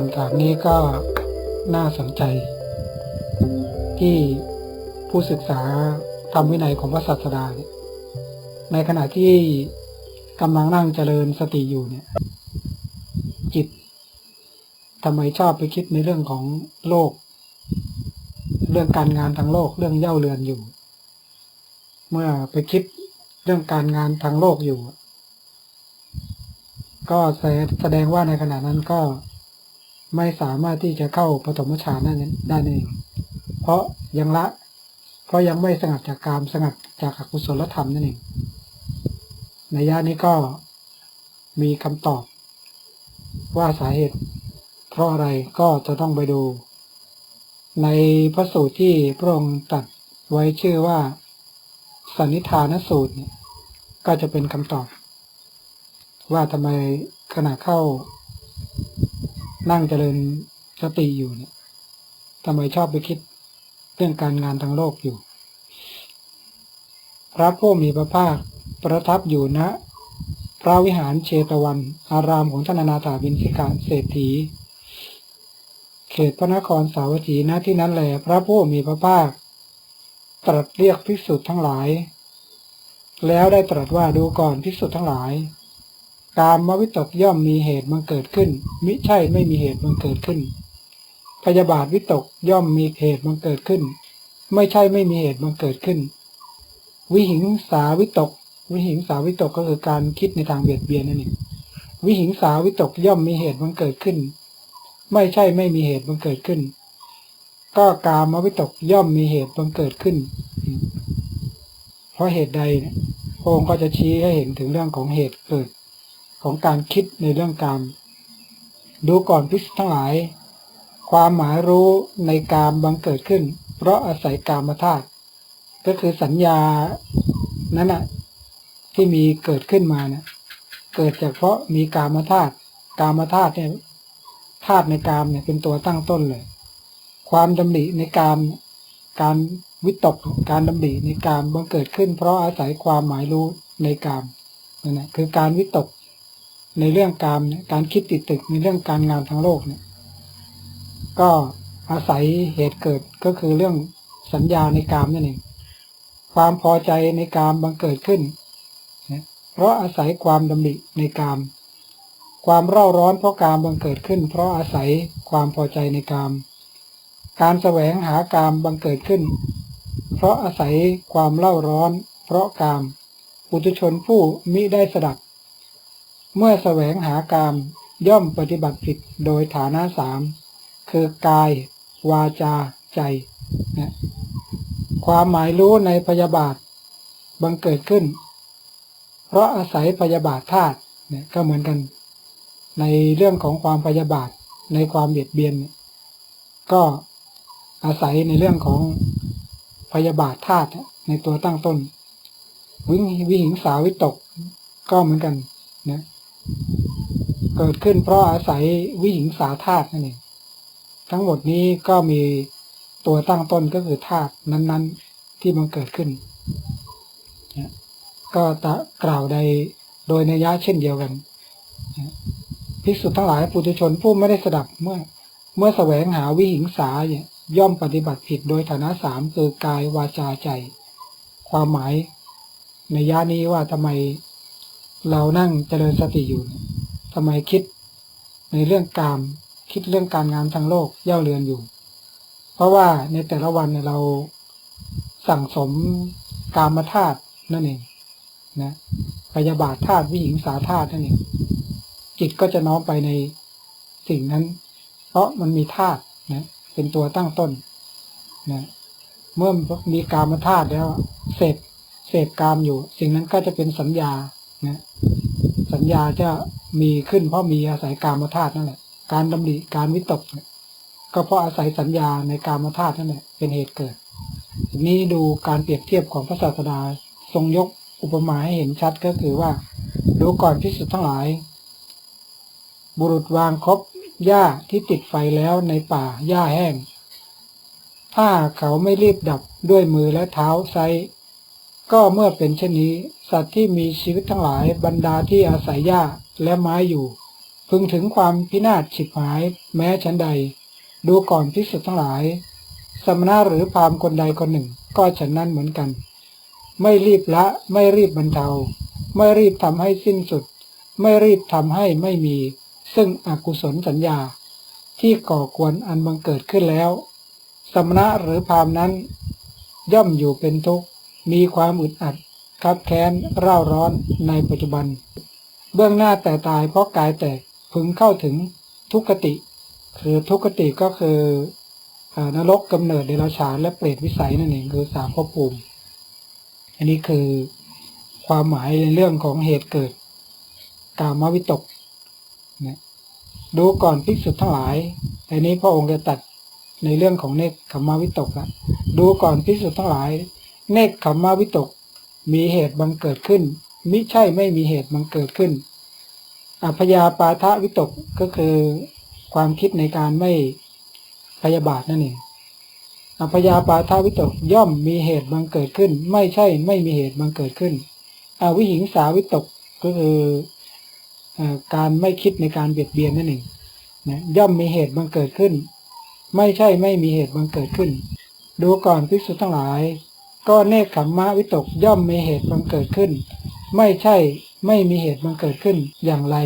คำถามนี้ก็น่าสนใจ ที่ผู้ศึกษาธรรมวินัยของพระศาสดาเนี่ยในขณะที่กำลังนั่งเจริญสติอยู่เนี่ย จิตทำไมชอบไปคิดในเรื่องของโลก เรื่องการงานทางโลกเรื่องเย่าเรือนอยู่ เมื่อไปคิดเรื่องการงานทางโลกอยู่ ก็แสดงว่าในขณะนั้นก็ ไม่สามารถที่จะเข้าปฐมฌานได้ได้เอง เพราะยังละ เพราะยังไม่สงัดจากกามสงัดจากอกุศลธรรมนั่นเองในย่านี้ก็มีคำตอบ ว่าสาเหตุ เพราะอะไรก็จะต้องไปดู ในพระสูตรที่พระองค์ตรัสไว้ชื่อว่าสันนิธานสูตรเนี่ยก็จะเป็นคำตอบ ว่าทำไมขณะเข้า นั่งเจริญสติอยู่เนี่ยทำไมชอบไปคิดเรื่องการงานทางโลกอยู่ พระผู้มีพระภาคประทับอยู่ณนะพระวิหารเชตวัน อารามของท่านนาถาบินสิกาเศรษฐี เขตพระนครสาวัตถีณที่นั้นแหละพระผู้มีพระภาค ตรัสเรียกภิกษุทั้งหลาย แล้วได้ตรัสว่าดูก่อนภิกษุทั้งหลาย กามมวิตกย่อมมีเหตุมันเกิดขึ้น มิใช่ไม่มีเหตุมันเกิดขึ้น พยาบาทวิตกย่อมมีเหตุมันเกิดขึ้น ไม่ใช่ไม่มีเหตุมันเกิดขึ้น วิหิงสาวิตก วิหิงสาวิตกก็คือการคิดในทางเบียดเบียนนั่นเองวิหิงสาวิตกย่อมมีเหตุมันเกิดขึ้น ไม่ใช่ไม่มีเหตุมันเกิดขึ้น ก็กามวิตกย่อมมีเหตุมันเกิดขึ้น เพราะเหตุใดพระองค์ก็จะชี้ให้เห็นถึงเรื่องของเหตุเกิด ของการคิดในเรื่องกามดูก่อนพิสทั้งหลาย ความหมายรู้ในกามบังเกิดขึ้น เพราะอาศัยกามธาตุก็คือสัญญานั้นนะที่มีเกิดขึ้นมาเนี่ยเกิดจากเพราะมีกามธาตุกามธาตุเนี่ยธาตุในกามเนี่ยเป็นตัวตั้งต้นเลย ความดำริในกามการวิตกการดำริในกามบังเกิดขึ้น เพราะอาศัยความหมายรู้ในกามนั่นแหละคือการวิตก ในเรื่องกามเนี่ยการคิดติดตึกในเรื่องการงานทางโลกเนี่ย ก็อาศัยเหตุเกิดก็คือเรื่องสัญญาในกามนั่นเองความพอใจในกามบังเกิดขึ้น เพราะอาศัยความดำริในกาม ความเร่าร้อนเพราะกามบังเกิดขึ้น เพราะอาศัยความพอใจในกาม การแสวงหากามบังเกิดขึ้น เพราะอาศัยความเล่าร้อน เพราะกาม ปุถุชนผู้มิได้สดับ เมื่อแสวงหากามย่อมปฏิบัติผิดโดยฐานะสามคือกาย วาจา ใจนะความหมายรู้ในพยาบาทบังเกิดขึ้น เพราะอาศัยพยาบาทธาตุเนี่ยก็เหมือนกัน ในเรื่องของความพยาบาทในความเบียดเบียน ก็อาศัยในเรื่องของพยาบาทธาตุในตัวตั้งต้น วิวิหิงสาวิตกก็เหมือนกันนะ เกิดขึ้นเพราะอาศัยวิหิงสาธาตุนั่นเองทั้งหมดนี้ก็มีตัวตั้งต้นก็คือธาตุนั้น ๆ ที่มันเกิดขึ้น ก็กล่าวใดโดยในยยะเช่นเดียวกันภิกษุทั้งหลายปุถุชนผู้ไม่ได้สดับเมื่อ เมื่อแสวงหาวิหิงสาเนี่ยย่อมปฏิบัติผิดโดยฐานะสามคือกายวาจาใจ ความหมายในยะนี้ว่าทำไม เรานั่งเจริญสติอยู่ทำไมคิดในเรื่องกาม คิดเรื่องการงานทางโลกเย่าเรือนอยู่ เพราะว่าในแต่ละวันเราสั่งสมกามธาตุนั่นเองนะพยาบาทธาตุวิหิงสาธาตุนั่นเองจิตก็จะน้อมไปในสิ่งนั้น เพราะมันมีธาตุนะเป็นตัวตั้งต้นนะเมื่อมีกามธาตุแล้วเสพเสพกามอยู่ สิ่งนั้นก็จะเป็นสัญญา นะสัญญาจะมีขึ้นเพราะมีอาศัยกามาธาตุนั่นแหละ การดำริการวิตกก็เพราะอาศัยสัญญาในกามาธาตุนั่นแหละเป็นเหตุเกิดทีนี้ดูการเปรียบเทียบของพระศาสดาทรงยกอุปมาให้เห็นชัดก็คือว่า ดูก่อนพิสุทธ์ทั้งหลาย บุรุษวางคบหญ้าที่ติดไฟแล้วในป่าหญ้าแห้ง ถ้าเขาไม่รีบดับด้วยมือและเท้าไซ ก็เมื่อเป็นเช่นนี้ สัตว์ที่มีชีวิตทั้งหลายบรรดาที่อาศัยหญ้าและไม้อยู่ พึงถึงความพินาศฉิบหายแม้ชั้นใด ดูก่อนพิสุทธ์ทั้งหลาย สมณะหรือพราหมณ์คนใดคนหนึ่ง ก็ฉันนั้นเหมือนกัน ไม่รีบละไม่รีบบรรเทา ไม่รีบทำให้สิ้นสุด ไม่รีบทำให้ไม่มี ซึ่งอกุศลสัญญา ที่ก่อกวนอันบังเกิดขึ้นแล้ว สมณะหรือพราหมณ์นั้น ย่อมอยู่เป็นทุกข์ มีความอึดอัดคับแค้นเร่าร้อนในปัจจุบัน เบื้องหน้าแต่ตายเพราะกายแตกพึงเข้าถึงทุกขติ คือทุกขติก็คืออนรกกำเนิดเดรัจฉานและเปรตวิสัยนั่นเองคือสามภพภูมิ อันนี้คือความหมายในเรื่องของเหตุเกิด กามวิตกนะดูก่อนภิกษุทั้งหลายอันนี้พระองค์จะตัดในเรื่องของเนคขมมาวิตกละดูก่อนภิกษุทั้งหลาย เนคขมมาวิตก มีเหตุบังเกิดขึ้น มิใช่ไม่มีเหตุบังเกิดขึ้น อัพยาปาทะวิตกก็คือ ความคิดในการไม่พยาบาทนั่นเองอัพยาปาทาวิตกย่อมมีเหตุบังเกิดขึ้น ไม่ใช่ไม่มีเหตุบังเกิดขึ้นอวิหิงสาวิตกก็คืออการไม่คิดในการเบียดเบียนนั่นเองนะย่อมมีเหตุบังเกิดขึ้น ไม่ใช่ไม่มีเหตุบังเกิดขึ้น ดูก่อนภิกษุทั้งหลาย ก็เนคขมมะวิตกย่อมมีเหตุบังเกิดขึ้น ไม่ใช่ไม่มีเหตุบังเกิดขึ้นอย่างไร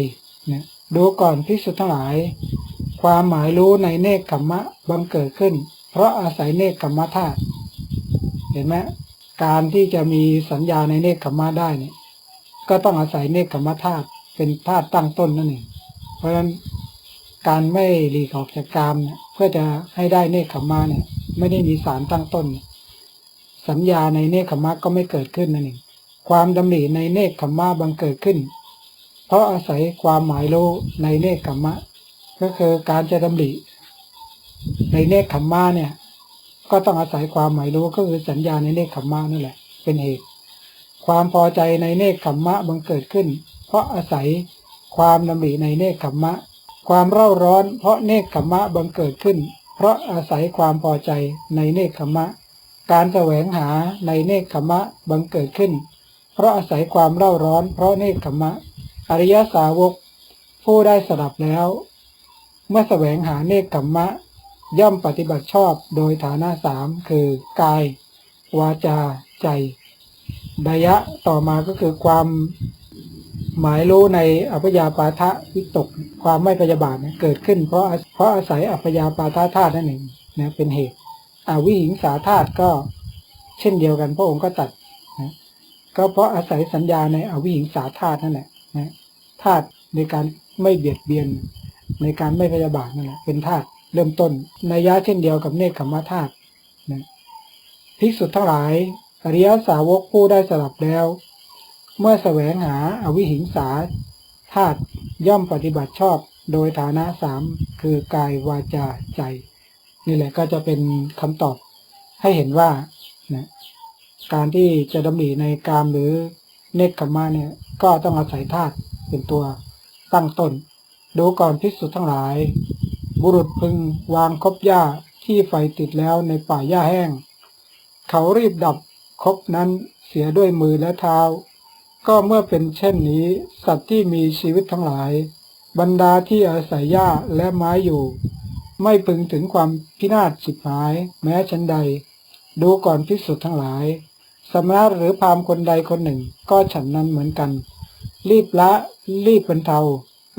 นะดูก่อนภิกษุทั้งหลาย ความหมายรู้ในเนคขมมะบังเกิดขึ้น เพราะอาศัยเนคขมมะธาตุเห็นไหมการที่จะมีสัญญาในเนคขมมะได้เนี่ยก็ต้องอาศัยเนคขมมะธาตุเป็นธาตุตั้งต้นนั่นเองเพราะฉะนั้นการไม่หลีกออกจากกามเนี่ยเพื่อจะให้ได้เนคขมมะเนี่ยไม่ได้มีสารตั้งต้นเนี่ย สัญญาในเนคขมะก็ไม่เกิดขึ้นนั่นเองความดำริในเนคขมะบังเกิดขึ้น เพราะอาศัยความหมายรู้ในเนคขมะ ก็คือการจะดำริในเนคขมมาเนี่ย ก็ต้องอาศัยความหมายรู้ก็คือสัญญาในเนคขมมานั่นแหละ เป็นเหตุ ความพอใจในเนคขมะบังเกิดขึ้น เพราะอาศัยความดำริในเนคขมะ ความเร่าร้อน เพราะเนคขมะบังเกิดขึ้น เพราะอาศัยความพอใจในเนคขมมะ การแสวงหาในเนคขมะบังเกิดขึ้น เพราะอาศัยความเร่าร้อนเพราะเนคขมะ อริยสาวก ผู้ได้สดับแล้ว เมื่อแสวงหาเนคขมะ ย่อมปฏิบัติชอบโดยฐานะสามคือกาย วาจา ใจดยะต่อมาก็คือความหมายรู้ในอัพยาปาทะวิตกความไม่พยาบาทเกิดขึ้นเพราะเพราะอาศัยอัพยาปาทะธาตุนั่นเองนะเป็นเหตุ วิหิงสาธาตุก็เช่นเดียวกัน พระองค์ก็ตัดนะก็เพราะอาศัยสัญญาในอวิหิงสาธาตุนั่นแหละนะธาตุในการไม่เบียดเบียน ในการไม่พยาบาทนั่นแหละเป็นธาตุเริ่มต้นในยยะเช่นเดียวกับเนคขมมธาตุนะภิกษุทั้งหลายอริยสาวกผู้ได้สลับแล้ว เมื่อแสวงหาอาวิหิงสาธาตุย่อมปฏิบัติชอบโดยฐานะสามคือกายวาจาใจ นี่แหละก็จะเป็นคำตอบให้เห็นว่านะการที่จะดำริในกามหรือเนคขมมะเนี่ย ก็ต้องอาศัยธาตุเป็นตัวตั้งต้น ดูก่อนภิกษุทั้งหลาย บุรุษพึงวางคบหญ้าที่ไฟติดแล้วในป่าหญ้าแห้ง เขารีบดับคบนั้นเสียด้วยมือและเท้า ก็เมื่อเป็นเช่นนี้ สัตว์ที่มีชีวิตทั้งหลาย บรรดาที่อาศัยหญ้าและไม้อยู่ ไม่พึงถึงความพินาศสิบหาย แม้ชั้นใด ดูก่อนภิกษุทธ์ทั้งหลายสมณะหรือพราหมณ์คนใดคนหนึ่ง ก็ฉันนั้นเหมือนกัน รีบละ รีบบรรเทา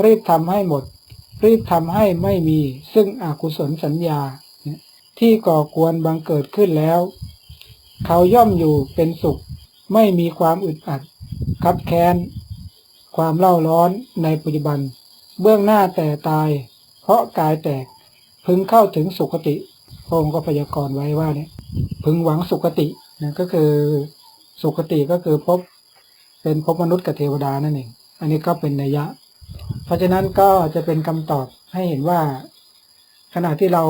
รีบทำให้หมด รีบทำให้ไม่มี ซึ่งอกุศลสัญญา ที่ก่อกวนบังเกิดขึ้นแล้ว เขาย่อมอยู่เป็นสุข ไม่มีความอึดอัด คับแค้น ความเล่าร้อนในปัจจุบัน เบื้องหน้าแต่ตาย เพราะกายแตก พึงเข้าถึงสุคติพระองค์ก็พยากรณ์ไว้ว่าเนี่ยพึงหวังสุคตินะก็คือสุคติก็คือพบเป็นพบมนุษย์กับเทวดานั่นเองอันนี้ก็เป็นนัยยะ เพราะฉะนั้นก็จะเป็นคำตอบให้เห็นว่า ขณะที่เรา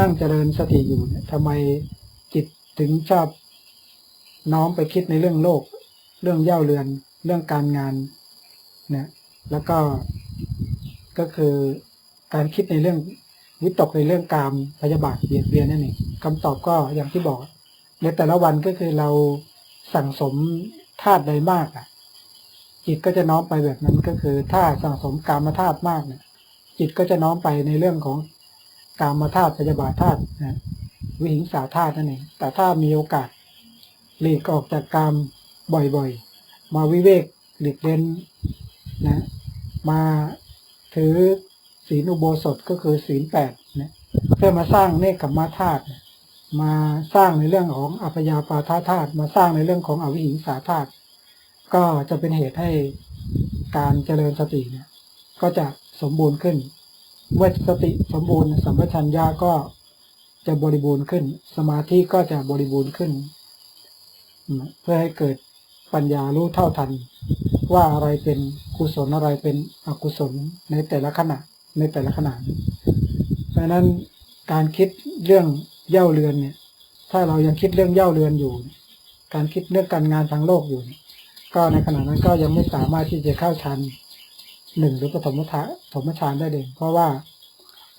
นั่งเจริญสติอยู่เนี่ยทำไมจิตถึงชอบน้อมไปคิดในเรื่องโลก เรื่องเย่าเรือน เรื่องการงานนะแล้วก็ก็คือการคิดในเรื่อง วิตกในเรื่องกามพยาบาทเบียดเบียนนั่นเองคำตอบก็อย่างที่บอก ในแต่ละวันก็คือเราสั่งสมธาตุใดมากอะ จิตก็จะน้อมไปแบบนั้นก็คือ ถ้าสั่งสมกามธาตุมากเนี่ย จิตก็จะน้อมไปในเรื่องของกามธาตุพยาบาทธาตุนะวิหิงสาธาตุนั่นเองแต่ถ้ามีโอกาสหลีกออกจากกามบ่อยๆ มาวิเวกหลีกเล่นนะ มาถือ ศีลอุโบสถก็คือศีลแปดนะเพื่อมาสร้างเนคขมาธาตุมาสร้างในเรื่องของอัพยาปาทธาตุมาสร้างในเรื่องของอวิหิงสาธาตุก็จะเป็นเหตุให้การเจริญสติเนี่ย ก็จะสมบูรณ์ขึ้น เมื่อสติสมบูรณ์สัมปชัญญะก็จะบริบูรณ์ขึ้น สมาธิก็จะบริบูรณ์ขึ้น เพื่อให้เกิดปัญญารู้เท่าทัน ว่าอะไรเป็นกุศลอะไรเป็นอกุศลในแต่ละขณะ ในแต่ละขณะเพราะนั้นการคิดเรื่องเย่าเรือนเนี่ย ถ้าเรายังคิดเรื่องเย่าเรือนอยู่ การคิดเรื่องการงานทางโลกอยู่ ก็ในขณะนั้นก็ยังไม่สามารถที่จะเข้าฌานหนึ่งหรือปฐมฌานปฐมฌานได้เลยเพราะว่า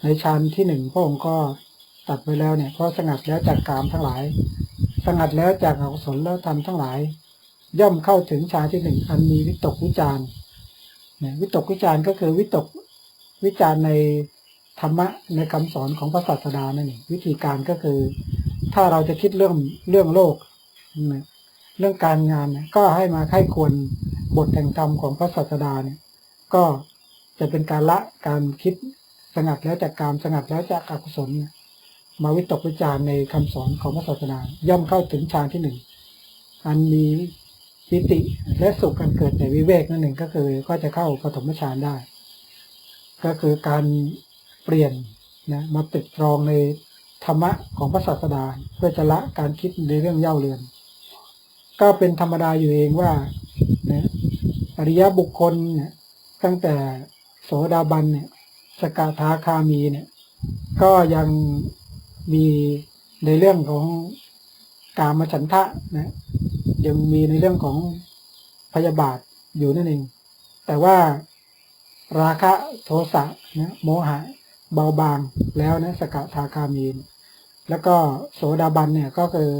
ในฌานที่หนึ่งพระองค์ก็ตัดไปแล้วเนี่ยเพราะสงัดแล้วจากกามทั้งหลาย สงัดแล้วจากอกุศลแล้วทำทั้งหลาย ย่อมเข้าถึงฌานที่หนึ่งอันมีวิตกวิจารณ์วิตกวิจารณ์ก็คือวิตก วิจารณ์ในธรรมะในคำสอนของพระศาสดานั่นเองวิธีการก็คือ ถ้าเราจะคิดเรื่องเรื่องโลก เรื่องการงานก็ให้มาไข้ควรบทแห่งธรรมของพระศาสดาเนี่ย ก็จะเป็นการละการคิดสงัดแล้วจากกามสงัดแล้วจากอกุศลมาวิตกวิจารณ์ในคำสอนของพระศาสดาย่อมเข้าถึงฌานที่หนึ่งอันมีปิติและสุขกันเกิดในวิเวกนั่นเองก็คือก็จะเข้าปฐมฌานได้ ก็คือการเปลี่ยนนะมาติดตรองในธรรมะของพระศาสดาเพื่อจะละการคิดในเรื่องเย่าเรือน ก็เป็นธรรมดาอยู่เองว่านะอริยบุคคลเนี่ยตั้งแต่โสดาบันเนี่ยสกทาคามีเนี่ยก็ยังมีในเรื่องของกามฉันทะนะยังมีในเรื่องของพยาบาทอยู่นั่นเอง แต่ว่า ราคะโทสะนะโมหะเบาบางแล้วนะสกทาคามีนแล้วก็โสดาบันเนี่ยก็คือ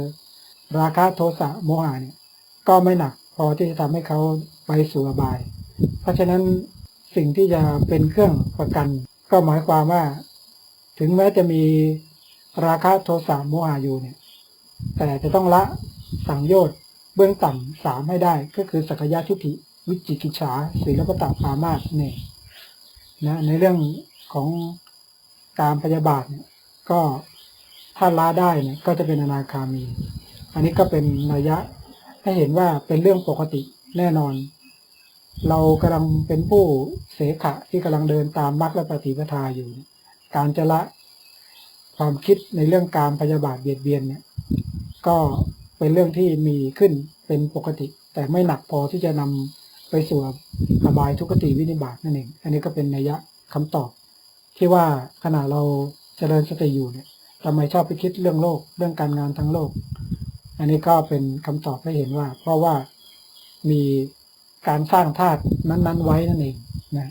ราคะโทสะโมหะเนี่ยก็ไม่หนักพอที่จะทำให้เขาไปสู่อบาย เพราะฉะนั้นสิ่งที่จะเป็นเครื่องประกัน ก็หมายความว่า ถึงแม้จะมีราคะโทสะโมหะอยู่เนี่ย แต่จะต้องละสังโยชน์เบื้องต่ำสามให้ได้ก็คือสักยะทิฏฐิวิจิกิจฉาศีลปตปามาสเนี่ย นะในเรื่องของการพยาบาทเนี่ยก็ถ้าละได้เนี่ยก็จะเป็นอนาคามี อันนี้ก็เป็นนัยยะให้เห็นว่าเป็นเรื่องปกติแน่นอน เรากำลังเป็นผู้เสขะที่กำลังเดินตามมรรคและปฏิปทาอยู่ การจะละความคิดในเรื่องการพยาบาทเบียดเบียนเนี่ยก็เป็นเรื่องที่มีขึ้นเป็นปกติ แต่ไม่หนักพอที่จะนำ ไปสู่อบายทุกขติวินิบาตนั่นเอง อันนี้ก็เป็นนัยยะคำตอบ ที่ว่าขณะเราเจริญสติอยู่เนี่ยทำไมชอบไปคิดเรื่องโลก เรื่องการงานทั้งโลก อันนี้ก็เป็นคำตอบให้เห็นว่า เพราะว่ามีการสร้างธาตุนั้น ๆ ไว้นั่นเองนะ